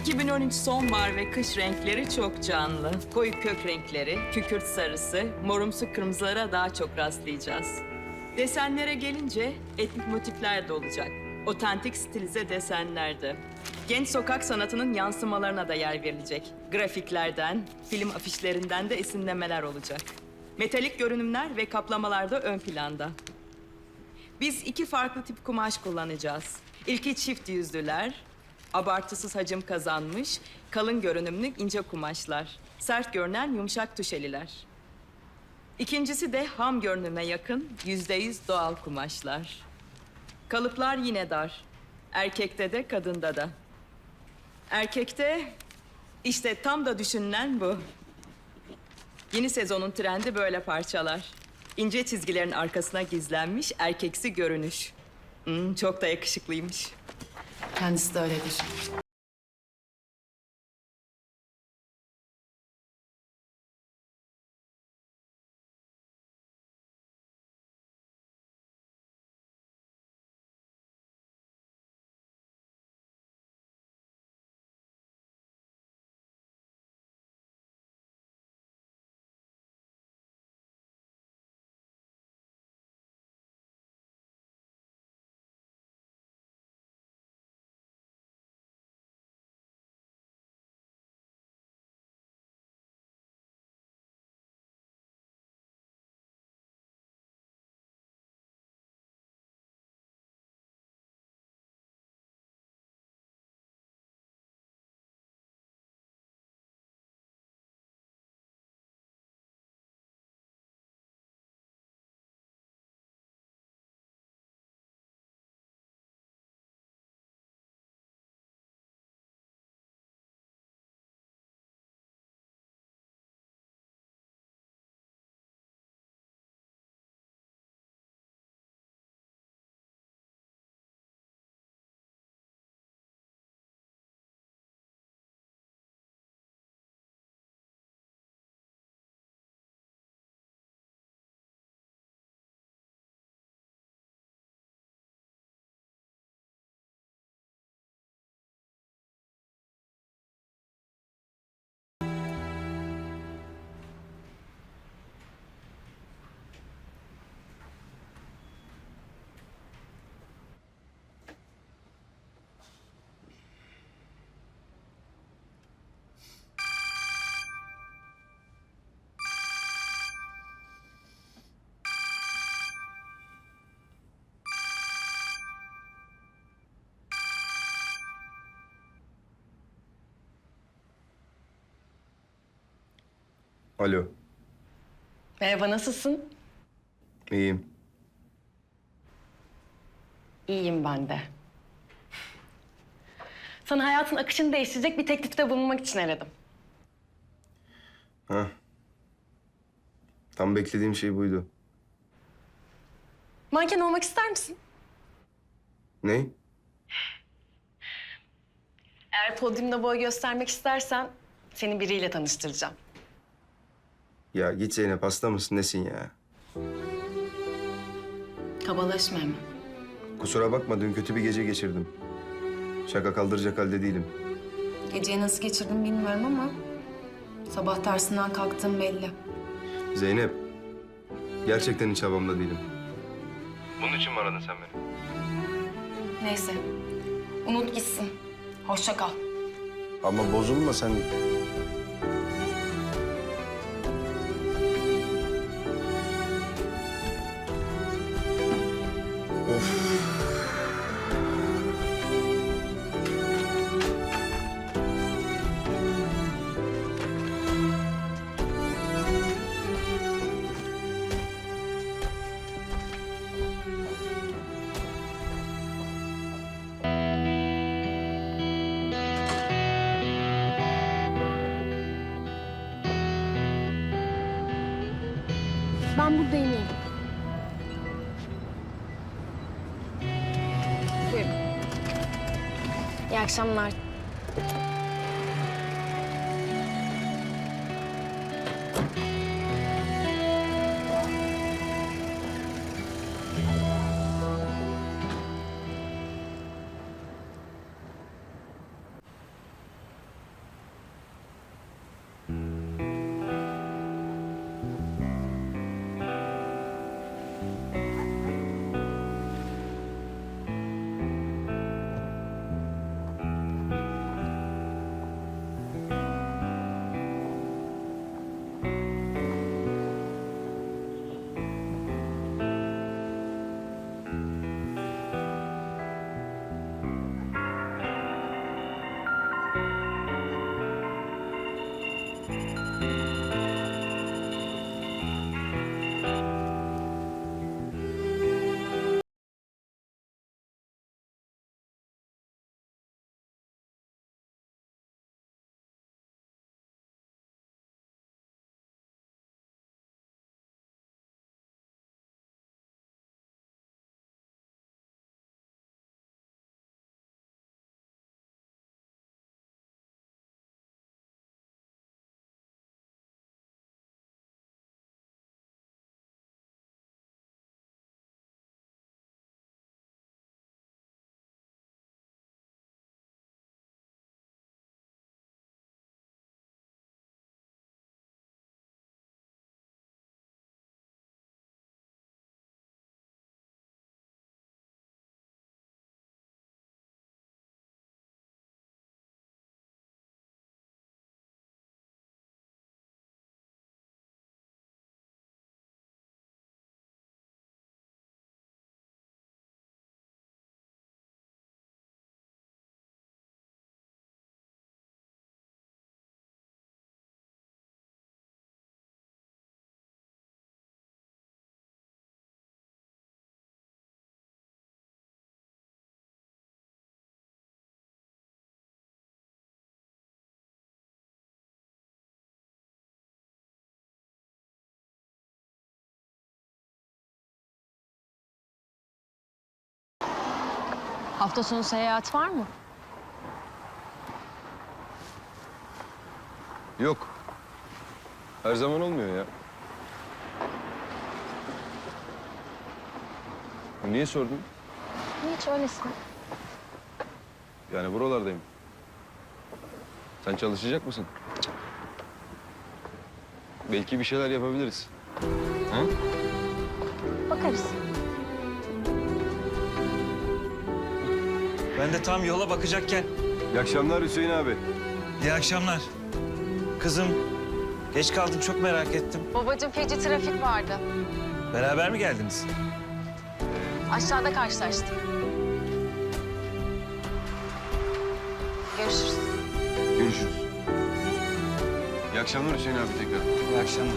2013 sonbahar ve kış renkleri çok canlı. Koyu kök renkleri, kükürt sarısı, morumsu kırmızılara daha çok rastlayacağız. Desenlere gelince etnik motifler de olacak. Otantik stilize desenler de. Genç sokak sanatının yansımalarına da yer verilecek. Grafiklerden, film afişlerinden de esinlemeler olacak. Metalik görünümler ve kaplamalar da ön planda. Biz iki farklı tip kumaş kullanacağız. İlki çift yüzlüler, abartısız hacim kazanmış, kalın görünümlü ince kumaşlar. Sert görünen yumuşak tuşeliler. İkincisi de ham görünüme yakın, yüzde yüz doğal kumaşlar. Kalıplar yine dar. Erkekte de kadında da. Erkekte işte tam da düşünülen bu. Yeni sezonun trendi böyle parçalar. İnce çizgilerin arkasına gizlenmiş erkeksi görünüş. Hmm, çok da yakışıklıymış. Kendisi de öyledir. Alo, Merhaba, nasılsın? iyiyim. İyiyim ben de. Sana hayatın akışını değiştirecek bir teklifte bulunmak için aradım. Ha. Tam beklediğim şey buydu. Manken olmak ister misin? Ne? Eğer podyumda boy göstermek istersen seni biriyle tanıştıracağım. Ya git Zeynep hasta mısın nesin ya? Kabalaşma hemen. Kusura bakma dün kötü bir gece geçirdim. Şaka kaldıracak halde değilim. Geceyi nasıl geçirdim bilmiyorum ama sabah tersinden kalktığım belli. Zeynep, gerçekten hiç havamda değilim. Bunun için mi aradın sen beni? Neyse, unut gitsin. Hoşça kal. Ama bozulma sen. akşamlar. Hafta sonu seyahat var mı? Yok. Her zaman olmuyor ya. Niye sordun? Hiç öylesine. Yani buralardayım. Sen çalışacak mısın? Belki bir şeyler yapabiliriz. Ha? Bakarız. Ben de tam yola bakacakken. İyi akşamlar Hüseyin abi. İyi akşamlar. Kızım, geç kaldım çok merak ettim. Babacığım feci trafik vardı. Beraber mi geldiniz? Aşağıda karşılaştık. Görüşürüz. Görüşürüz. İyi akşamlar Hüseyin abi tekrar. İyi akşamlar.